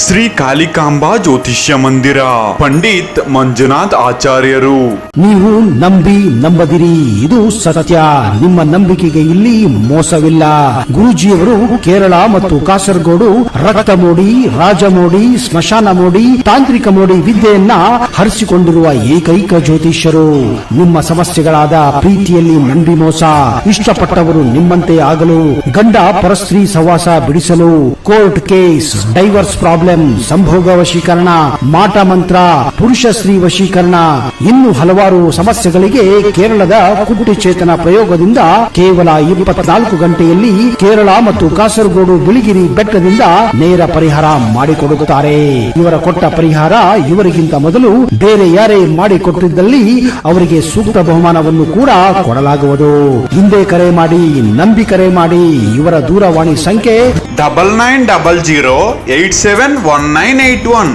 ಶ್ರೀ ಕಾಲಿಕಾಂಬಾ ಜ್ಯೋತಿಷ್ಯ ಮಂದಿರ, ಪಂಡಿತ್ ಮಂಜುನಾಥ್ ಆಚಾರ್ಯರು. ನೀವು ನಂಬಿ ನಂಬದಿರಿ, ಇದು ಸತ್ಯ. ನಿಮ್ಮ ನಂಬಿಕೆಗೆ ಇಲ್ಲಿ ಮೋಸವಿಲ್ಲ. ಗುರುಜಿಯವರು ಕೇರಳ ಮತ್ತು ಕಾಸರಗೋಡು ರಕ್ತ ಮೋಡಿ ರಾಜಮೋಡಿ ಸ್ಮಶಾನ ಮೋಡಿ, ತಾಂತ್ರಿಕ ಮೋಡಿ ವಿದ್ಯೆಯನ್ನ ಹರಿಸಿಕೊಂಡಿರುವ ಏಕೈಕ ಜ್ಯೋತಿಷ್ಯರು. ನಿಮ್ಮ ಸಮಸ್ಯೆಗಳಾದ ಪ್ರೀತಿಯಲ್ಲಿ ನಂಬಿ ಮೋಸ, ಇಷ್ಟಪಟ್ಟವರು ನಿಮ್ಮಂತೆ ಆಗಲು ಗಂಡ ಪರಸ್ತ್ರೀ ಸಹವಾಸ ಬಿಡಿಸಲು ಕೋರ್ಟ್ ಕೇಸ್ ಡೈವರ್ಸ್ ಪ್ರಾಬ್ಲಮ್ ಸಂಭೋಗ ವಶೀಕರಣ ಮಾಟ ಮಂತ್ರ ಪುರುಷ ಸ್ತ್ರೀ ವಶೀಕರಣ ಇನ್ನು ಹಲವಾರು ಸಮಸ್ಯೆಗಳಿಗೆ ಕೇರಳದ ಕುಟ್ಟಿ ಚೇತನ ಪ್ರಯೋಗದಿಂದ ಕೇವಲ ಇಪ್ಪತ್ನಾಲ್ಕು ಗಂಟೆಯಲ್ಲಿ ಕೇರಳ ಮತ್ತು ಕಾಸರಗೋಡು ಬಿಳಿಗಿರಿ ಬೆಟ್ಟದಿಂದ ನೇರ ಪರಿಹಾರ ಮಾಡಿಕೊಡುತ್ತಾರೆ ಇವರ ಕೊಟ್ಟ ಪರಿಹಾರ ಇವರಿಗಿಂತ ಮೊದಲು ಬೇರೆ ಯಾರೇ ಮಾಡಿಕೊಟ್ಟಿದ್ದಲ್ಲಿ ಅವರಿಗೆ ಸೂಕ್ತ ಬಹುಮಾನವನ್ನು ಕೂಡ ಕೊಡಲಾಗುವುದು ಹಿಂದೆ ಕರೆ ಮಾಡಿ ನಂಬಿ ಕರೆ ಮಾಡಿ ಇವರ ದೂರವಾಣಿ ಸಂಖ್ಯೆ double nine double zero eight seven one nine eight one